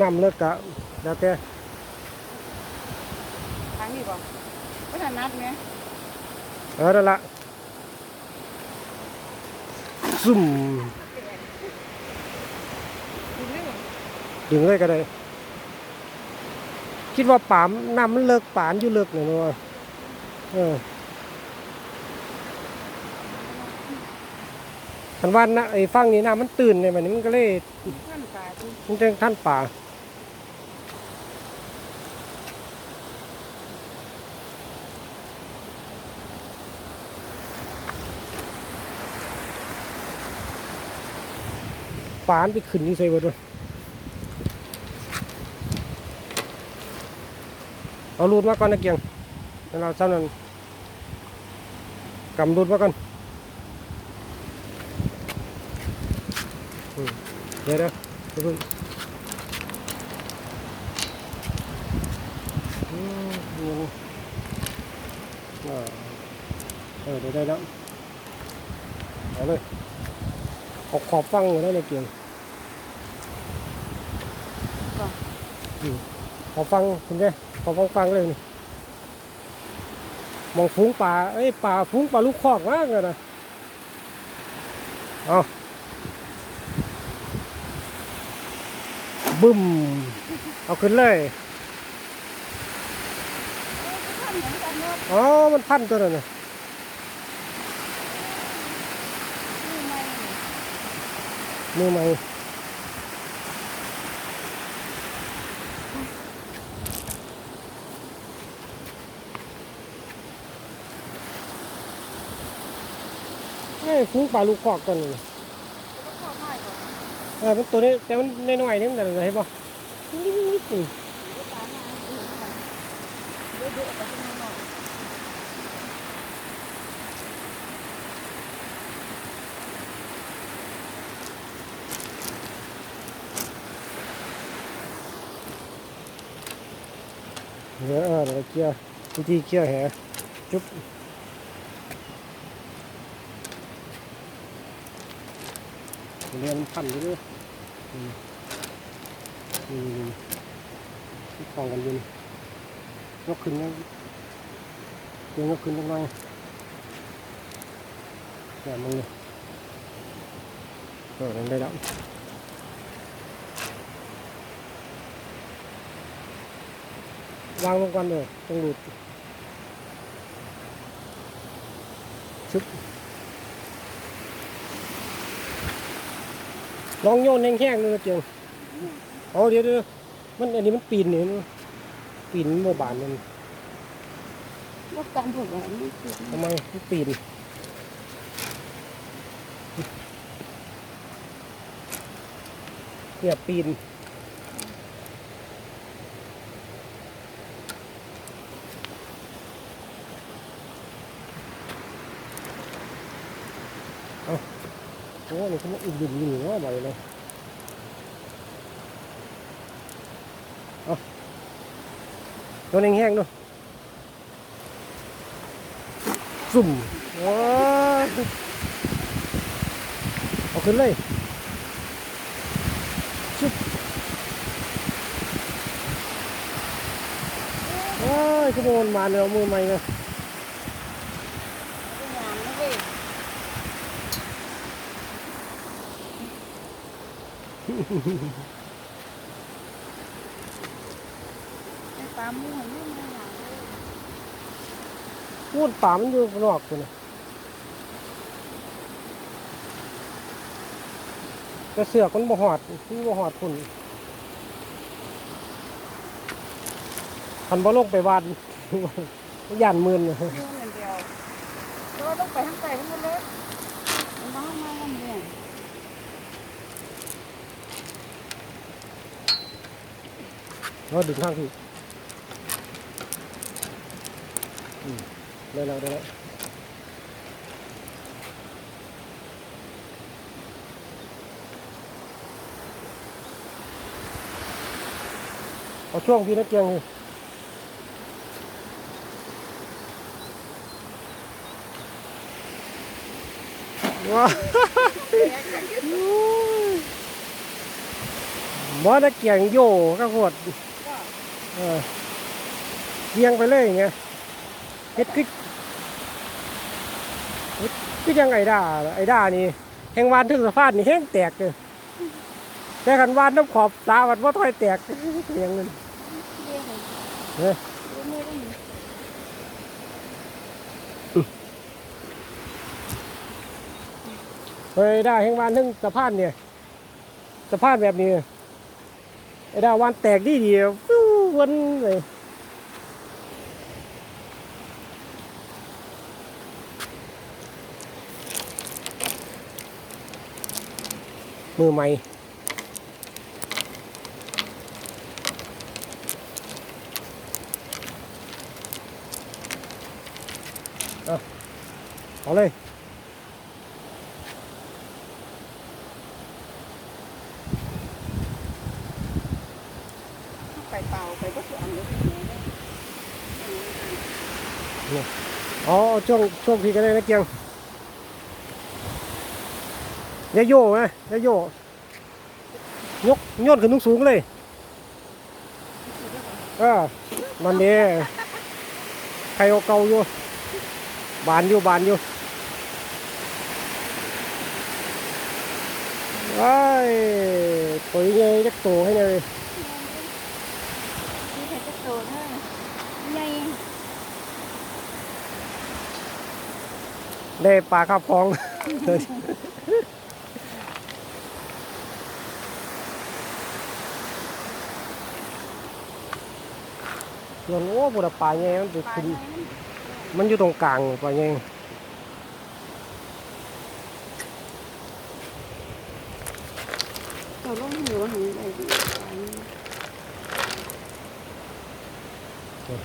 น้ำเลิกกะแล้วแต่ทางนี้บ่ก็จะนัดไหมเออนั่นละซุ่มดูเรื่องดึงเลยก็ได้ คิดว่าป่ามน้ำมันเลิกป่านอยู่เลิกหน่อยมั้งเออคันว่านะไอ้ฟังนี้น้ำมันตื่นเลยมันนี้มันก็เลยท่านป่าที่มันจะท่านป่า ปานไปขึ้นนี่ใส่บ่ด้วยเอารูดมาก่อนนะเกียงแล้วเราเจ้านั้นกำรูดมาก่อนเดี๋ยวเดี๋ยวเพิ่งเออเดี๋ยวได้แล้วเอาเลย ขอบขอบฟังอยู่ได้เลยเกียงอืมขอบฟังคุณแม่ขอบฟังฟังเลยนี่มองฟุ้งป่าเอ้ยป่าฟุ้งป่าลูกคอกมากเลยนะเอาบึ้ม เอาขึ้นเลยท่านเหมือนกันเนาะอ๋อ มันพันตัวนั่นน่ะ นี่ไม่ มือใหม่เอ้ยฟุ้งปลาลูกคอกตัวนี้ก็ข้อไม้ก่อนเออมันตัวนี้แต่มันน้อยๆนี่มันอะไรบ่นิดๆนี่ ก็ตามมา เดี๋ยวเดี๋ยวไปข้านอกเดี๋ยวเออเดี๋ยวเกี่ยววิธีเกี่ยวแหจุ๊บเรียนพันอยู่ด้วยอืมอืมที่คลองกันยินยกขึ้นนะเดี๋ยวยกขึ้นจังหน่อยแบบมึงเลยเออได้แล้ว วางลงก่อนเลยต้องหลุดชุบลองโยนแห้งๆเลยนะเจียงเอาเดี๋ยวเดี๋ยวมันอันนี้มันปีนเนี่ยมันปีนโมบานมันก็ตามผมว่านี่คือทำไมมันปีนเนี่ยปีน โอ้นี่เขามาอุ่นๆอยู่ว่าบ่อยเลยเอาโดนแห้งๆดูซุ่มว้าวเอาขึ้นเลยชุบโอ้ยขโมยมาเลยเอามือใหม่เลย เป็นงานนะเว้ยไอ้ ปลาหมูนี่มันหลายเลยพูดป่ามันอยู่ข้างนอกคุณนะแต่เสือกมันบ่หอดมันบ่หอดคุณคันบ่ลงไปวานย่านหมื่นเลยเรื่องเงินเดียวก็ต้องไปทางใต้ทั้งหมดเลยมันมามา ลำเลียงเราดึงข้างที่ได้แล้วได้แล้วเอาช่วงพี่นักเกียงนี่ว้าวบอสตะเกียงโยก็โคตร เรียงไปเลยอย่างเฮ็ดคือเฮ็ดคือยังไงด่าไอ้ด่านี่แหงวานถึงสะพานนี่แห้งแตกเลยแต่ขันวานน้ำขอบตาวัดว่าถอยแตกอย่างนั้นเรียกเลยเฮ้ยเรียกมือได้หนิเฮ้ยด่าแหงวานถึงสะพานเนี่ยสะพานแบบนี้ไอ้ด่าวานแตกดีดี ๆฟิววนเลยมือใหม่ เอาเลย ไปเป่าไปก็สวนเลย อ๋อช่วงช่วงพี่กันเลยนะเกียงยาโย่นะยาโย่ยกยอดขึ้นสูงเลยเออมันเด้ใครเอาเกาอยู่ บานอยู่บานอยู่ว้ตัวใหญ่จักโตให้เลย นี่แค่จะโตนะใหญ่ ได้ปลาข้าวพองส่วนโอ้บุรปลาไงมันไปปลาขึ้นใหญ่มันมันอยู่ตรงกลางปลาไงเราลงหัวหันไปดิปลาใหญ่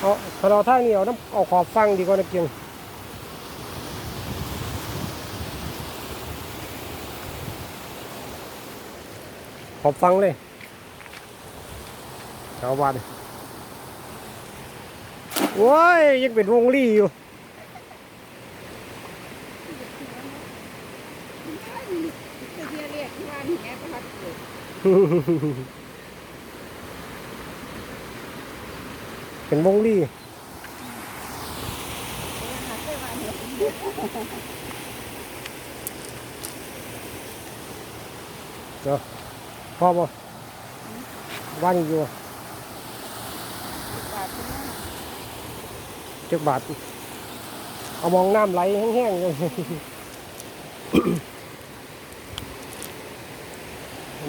เอาถ้าเราท่านี้เอาน้ำเอาขอบฟังดีกว่านะเกียงขอบฟังเลยเอาบาดโอ้ยยังเป็นวงลี่อยู่จะเรียกว่านี่แอบพัด เป็นวงลี่หัดได้มาเนี่ยพอบ่ว่างอยู่ปลาที่นั่นจักบาทเอามองน้ำไหลแห้งๆเลย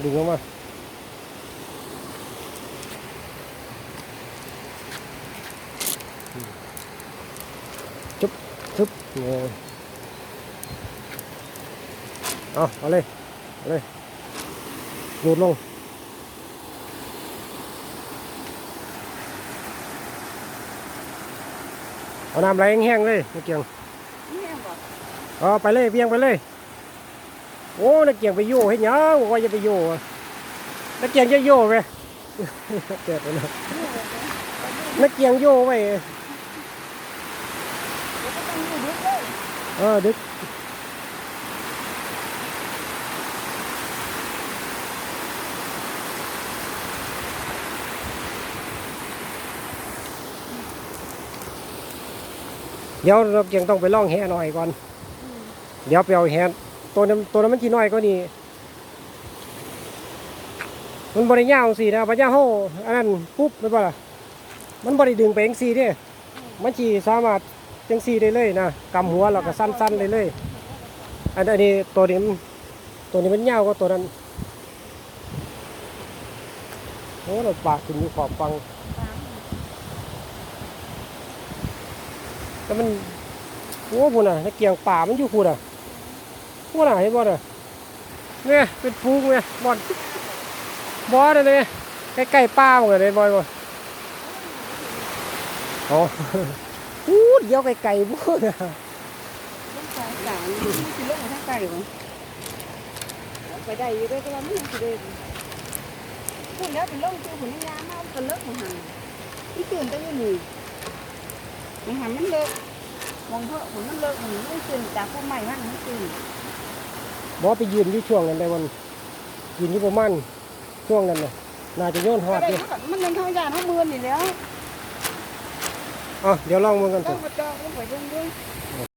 ดึงออกมาจุ๊ บจุ๊บเนี่ยเอาเอาเลยเอาเลยโยนลงเอาน้ำไหลแห้งๆเลยนักเกียงอกเอาไปเลยเพียงไปเลย โอ้นักเกียงไปโย่ให้ยังบอกว่าจะไปโย่นักเกียงจะโย่ไหมเจ็บไปนะนักเกียงโย่ไว้ แล้วก็ต้องอยู่ด้วย เลยเออดึกเดี๋ยวเกียงต้องไปล่องแห่หน่อยก่อน เดี๋ยวไปเอาแฮนตัวนั้นตัวนั้นมันที่น้อยก็นี่มันบริยาวสินะปัญญาโฮอันนั้นปุ๊บไม่ป่ะล่ะมันบริดึงไปเองสีเด้มันจีสามารถ จังสีได้เลยนะกำหัวเราก็สั้นๆเลยเลยอันนี้ตัวนี้ตัวนี้มันยาวกว่าตัวนั้นโอ้เราปากขึ้นอยู่ขอบฟังแต่มันโอ้พุ่นอะนักเกียงป่ามันอยู่พุ่นอะพวกน่ะเห็นบ่น่ะเนี่ยเป็นฟูงเนี่ยบอลบอลเลยใกล้ๆป้าเหมดเลยบอยบ่อ๋อ พูดเดี๋ยวไกลๆพูดนะต้องสงสารมันสิลงทางใต้บ่ไปได้อยู่เด้อแต่ว่ามันยังสิได้พูดแล้วเป็นลงคือผลยามามันก็เล็กบ่หันอีตื่นแต่อยู่นี่มันหันมันเลิกมองเถอะผลมันเลิกมันมันตื่นจากพวกใหม่มันมันตื่นบ่ไปยืนอยู่ช่วงนั้นได้วันยืนอยู่ประมาณช่วงนั้นน่ะน่าจะโยนหอดเลยมันมันเท่ายาเท่ามือนี่แล้ว เอเดี๋ยวลองมึงกันต้อก่งด้